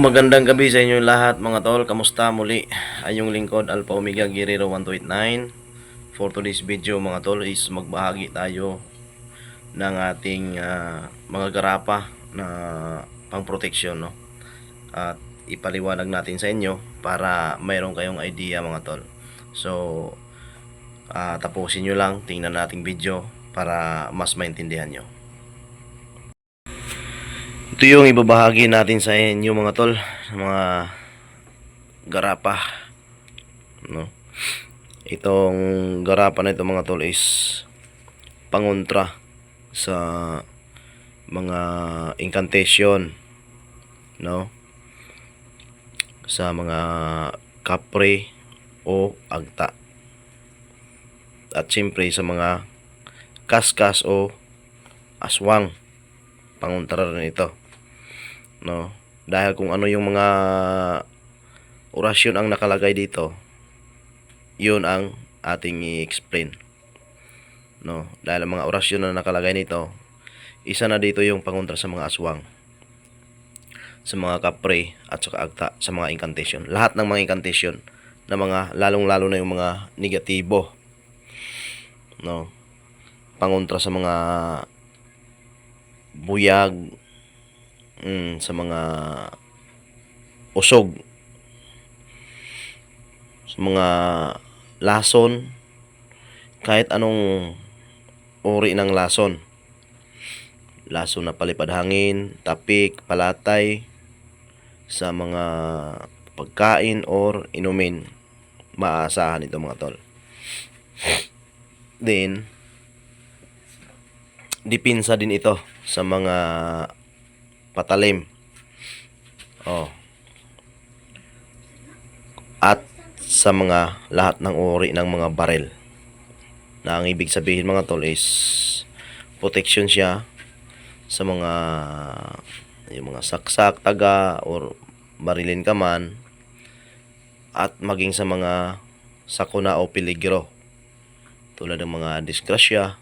Magandang gabi sa inyo lahat mga tol. Kamusta muli? Ay yung lingkod Alpha Omega Guerrero 1289. For today's video mga tol is magbahagi tayo ng ating ah, mga garapa na pang protection no. At ipaliwanag natin sa inyo para mayroon kayong idea mga tol. So ah, tapusin nyo lang, tingnan nating video para mas maintindihan nyo. Ito yung ibabahagi natin sa inyo mga tol, mga garapa. No? Itong garapa na ito mga tol is pangontra sa mga incantation, no? Sa mga kapre o agta. At siyempre sa mga kaskas o aswang pangontra rin ito no? Dahil kung ano yung mga orasyon ang nakalagay dito yun ang ating i-explain no? Dahil ang mga orasyon na nakalagay nito isa na dito yung pangontra sa mga aswang sa mga kapre at saka agta sa mga incantation. Lahat ng mga incantation na mga lalong lalo na yung mga negatibo no? Pangontra sa mga buyag mm, sa mga usog. Sa mga lason. Kahit anong uri ng lason. Lason na palipad hangin tapik palatay. Sa mga pagkain or inumin. Maaasahan ito mga tol. Then dipinsa din ito sa mga patalim. Oh. At sa mga lahat ng uri ng mga barel. Na ang ibig sabihin mga tol is protection siya sa mga yung mga saksak, taga or barilin ka man at maging sa mga sakuna o peligro tulad ng mga disgrasya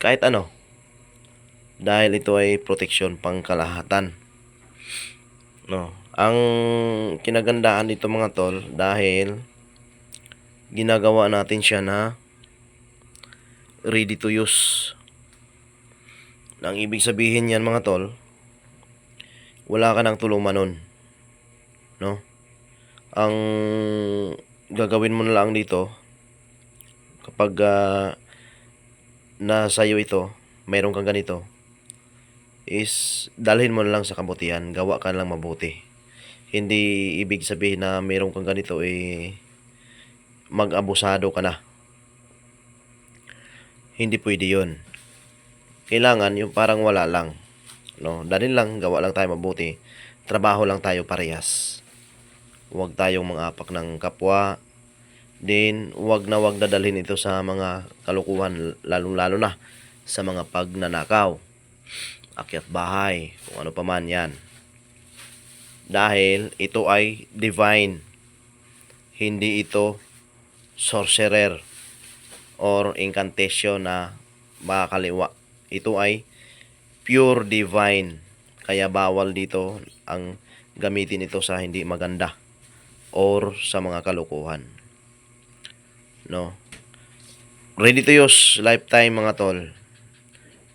kahit ano dahil ito ay proteksyon pangkalahatan. No. Ang kinagandaan dito mga tol dahil ginagawa natin siya na ready to use. Ang ibig sabihin yan mga tol, wala ka ng tuluman nun. No? Ang gagawin mo na lang dito kapag uh, nasa iyo ito, mayroon kang ganito, is dalhin mo lang sa kabutihan, gawa ka lang mabuti. Hindi ibig sabihin na mayroon kang ganito eh mag-abusado ka na. Hindi pwede 'yon. Kailangan yung parang wala lang. No, dalhin lang, gawa lang tayo mabuti. Trabaho lang tayo parehas. Huwag tayong mangapak ng kapwa. Then, huwag na huwag dadalhin ito sa mga kalukuhan, lalong-lalo na sa mga pagnanakaw akyat bahay, kung ano pa man yan. Dahil ito ay divine. Hindi ito sorcerer or incantation na makakaliwa. Ito ay pure divine. Kaya bawal dito ang gamitin ito sa hindi maganda or sa mga kalukuhan. No? Ready to use lifetime mga tol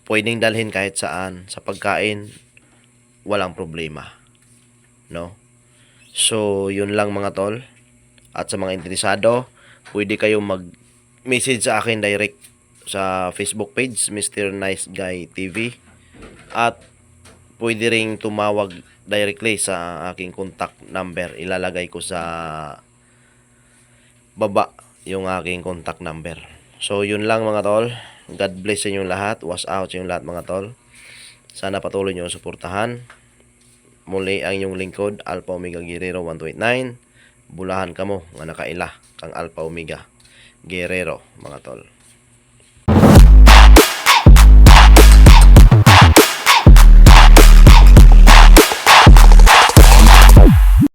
pwedeng dalhin kahit saan. Sa pagkain walang problema. No? So yun lang mga tol. At sa mga interesado pwede kayong mag message sa akin direct sa Facebook page Mr. Nice Guy TV at pwede ring tumawag directly sa aking contact number. Ilalagay ko sa baba yung aking contact number. So yun lang mga tol God bless sa inyong lahat. Was out sa inyong lahat mga tol. Sana patuloy nyo suportahan. Muli ang inyong lingkod, Alpha Omega Guerrero 1289. Bulahan ka mo nga nakaila kang Alpha Omega Guerrero mga tol.